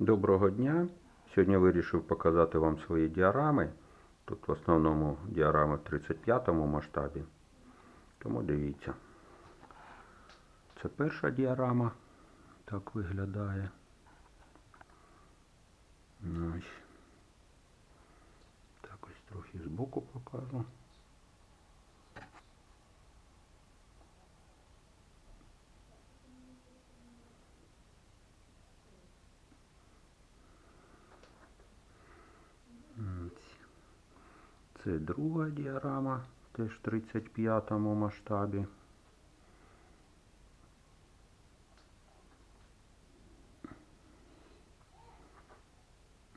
Доброго дня! Сьогодні вирішив показати вам свої діарами. Тут в основному діарами в 35 масштабі. Тому дивіться. Це перша діарама. Так виглядає. Ось. Так ось трохи збоку покажу. Це друга діарама, теж в 35 масштабі.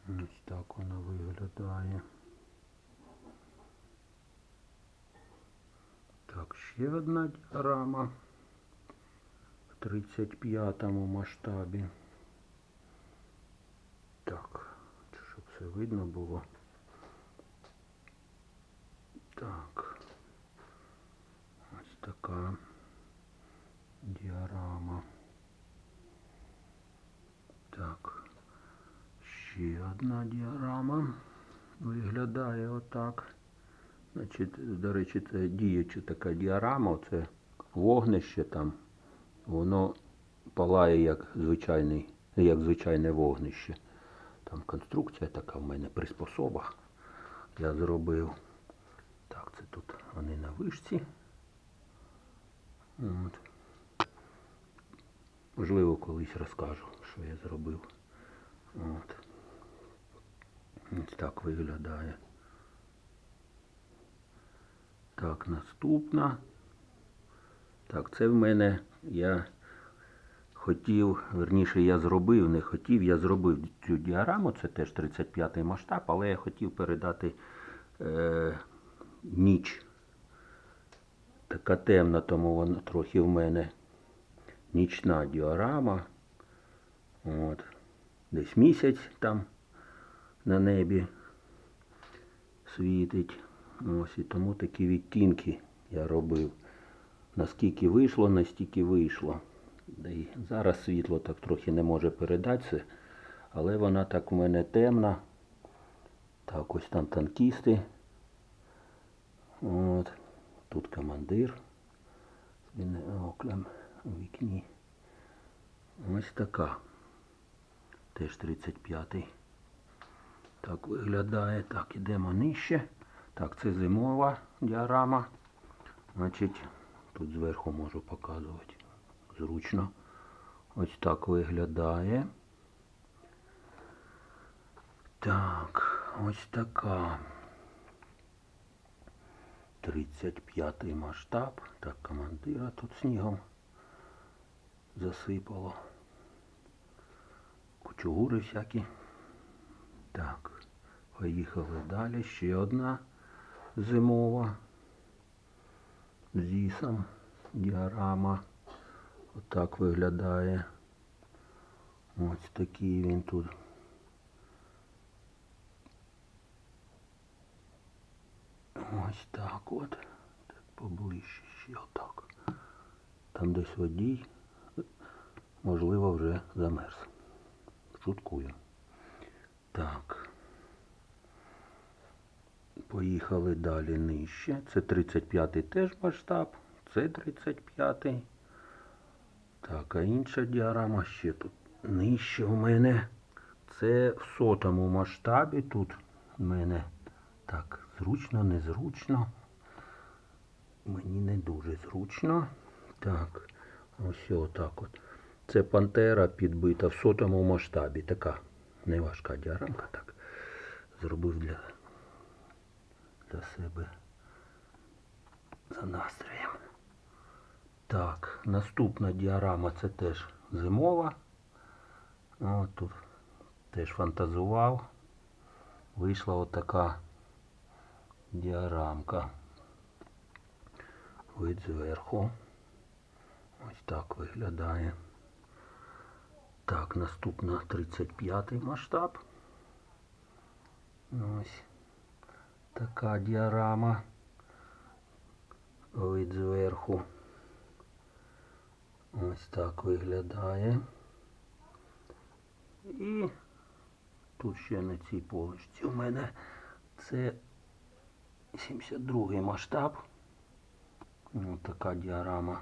Ось так вона виглядає. Так, ще одна діарама в 35 масштабі. Так, щоб все видно було. Так. Ось така діарама. Так. Ще одна діарама. Виглядає отак. Значить, до речі, це діюча така діарама, це вогнище там. Воно палає як звичайний, як звичайне вогнище. Там конструкція така в мене приспособа. Я зробив. Так, це тут вони на вишці. От. Можливо, колись розкажу, що я зробив. От. Ось так виглядає. Так, наступна. Так, це в мене я хотів, верніше я зробив, не хотів, я зробив цю діараму, це теж 35-й масштаб, але я хотів передати е, ніч. Така темна, тому вона трохи в мене нічна діарама. От. Десь місяць там на небі світить. Ось і тому такі відтінки я робив. Наскільки вийшло, настільки вийшло. І зараз світло так трохи не може передати це, але вона так в мене темна. Так, ось там танкісти. От. Тут командир з біноклем у вікні. Ось така. Теж 35-й. Так виглядає. Так, ідемо нижче. Так, це зимова діарама. Значить, тут зверху можу показувати. Зручно. Ось так виглядає. Так, ось така. 35 масштаб. Так, командира тут снігом засипало. Кучугури всякі. Так, поїхали далі. Ще одна зимова. З ісом. Діарама. Отак виглядає. Ось такий він тут. Ось так от. Так поближче ще отак. Там десь водій, можливо, вже замерз. Шуткую. Так. Поїхали далі нижче. Це 35-й теж масштаб. Це 35-й. Так, а інша діарама ще тут нижче у мене. Це в сотому масштабі. Тут у мене так, зручно, незручно. Мені не дуже зручно. Так, ось отак от. Це пантера підбита в сотому масштабі. Така неважка діарамка. Так. Зробив для, для себе за настроєм. Так, наступна діарама це теж зимова. От тут теж фантазував. Вийшла отака діарамка. Вид зверху. Ось так виглядає. Так, наступна 35 масштаб. Ось така діарама. Вид зверху. Ось так виглядає. І тут ще на цій полочці. У мене це 72 масштаб. Ось така діарама.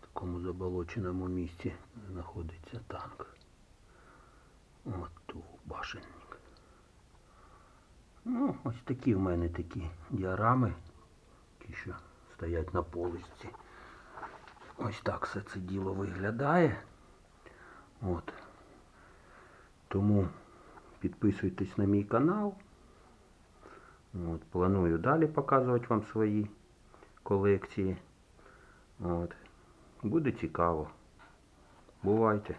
В такому заболоченому місці знаходиться танк. От тут башенник. Ну, ось такі в мене такі діарами, ті, що стоять на полочці. Ось так все це діло виглядає. От. Тому підписуйтесь на мій канал. От, планую далі показувати вам свої колекції. От. Буде цікаво. Бувайте!